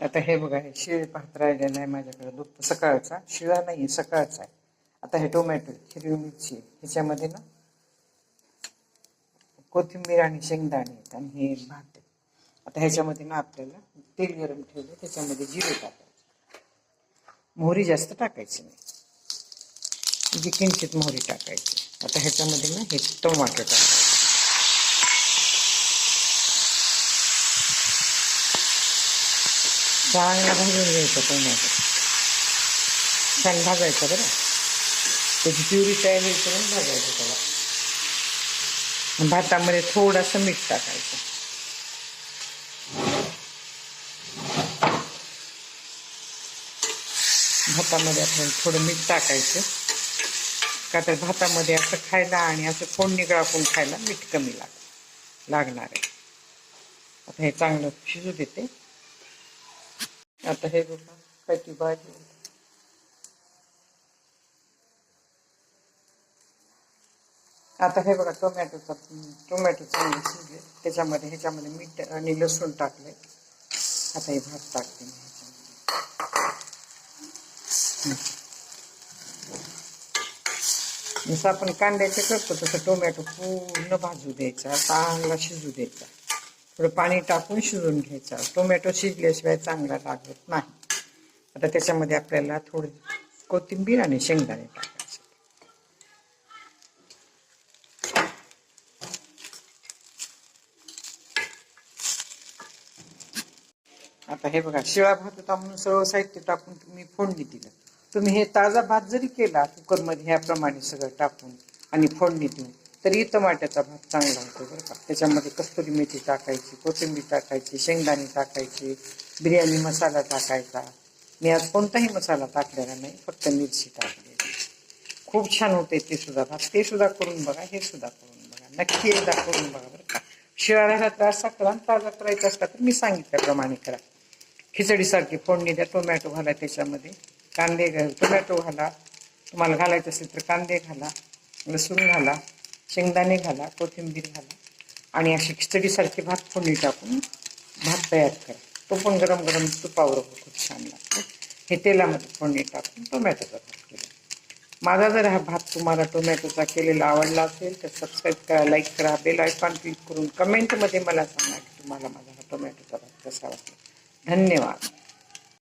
आता हे बघा हे शिळे भात राहिलेला आहे माझ्याकडे. दुप्त सकाळचा शिळा नाही आहे सकाळचा आहे. आता हे टोमॅटो हिरवी मिरची आहे. ह्याच्यामध्ये ना कोथिंबीर आणि शेंगदाणे आहेत आणि हे भात आहे. आता ह्याच्यामध्ये ना आपल्याला तेल गरम ठेवलं त्याच्यामध्ये जिरे टाकायचे. मोहरी जास्त टाकायची नाही. जी किंचित मोहरी टाकायची. आता ह्याच्यामध्ये ना हे टोमॅटो टाकायचं. चांगला भाजून घ्यायचा टोमॅटो छान भाजायचं बरं त्याची प्युरी तयार करून भाजायचं त्याला भातामध्ये थोडंसं मीठ टाकायचं. भातामध्ये आपण थोडं मीठ टाकायचं. का तर भातामध्ये असं खायला आणि असं फोडणी गळापून खायला मीठ कमी लाग लागणार आहे आता हे चांगलं शिजू देते. आता हे बघा काय भाजी. आता हे बघा टोमॅटोचा टोमॅटो चांगले शिजले. त्याच्यामध्ये ह्याच्यामध्ये मीठ आणि लसूण टाकले आता हे भात टाकते मी ह्याच्यामध्ये. जसं आपण कांद्याचे करतो तसं टोमॅटो पूर्ण भाजू द्यायचा चांगला शिजू द्यायचा. थोडं पाणी टाकून शिजून घ्यायचा. टोमॅटो शिजल्याशिवाय चांगला लागत नाही. आता त्याच्यामध्ये आपल्याला थोडी कोथिंबीर आणि शेंगदाणे टाकायचे. आता हे बघा शिळा भात होता म्हणून सर्व साहित्य टाकून तुम्ही फोडणी दिलं. तुम्ही हे ताजा भात जरी केला कुकरमध्ये ह्याप्रमाणे सगळं टाकून आणि फोडणी देऊन तरी टमाट्याचा भात चांगला होतो बरं का. त्याच्यामध्ये कस्तुरी मेथी टाकायची कोथिंबीर टाकायची शेंगदाणे टाकायची बिर्याणी मसाला टाकायचा. मी आज कोणताही मसाला टाकलेला नाही फक्त मिरची टाकलेली खूप छान होते ते सुद्धा भात. ते सुद्धा करून बघा हे सुद्धा करून बघा. नक्की एकदा करून बघा बरं का. शिळा त्रास करा आणि ताजा करायचा असला तर मी सांगितल्याप्रमाणे करा. खिचडीसारखी फोडणी द्या टोमॅटो घाला त्याच्यामध्ये. कांदे घाल टोमॅटो घाला. तुम्हाला घालायचं असेल तर कांदे घाला लसूण घाला. शेंगदाणे घाला कोथिंबीर घाला आणि अशी खिचडीसारखी भात फोडणी टाकून भात तयार करा. तो पण गरम गरम तुपावर खूप छान लागतो. हे तेलामध्ये फोडणी टाकून टोमॅटोचा भात केला. माझा जर हा भात तुम्हाला टोमॅटोचा केलेला आवडला असेल तर सबस्क्राईब करा लाईक करा बेल आयकॉन क्लिक करून कमेंटमध्ये मला सांगा की तुम्हाला माझा हा टोमॅटोचा भात कसा वाटला. धन्यवाद.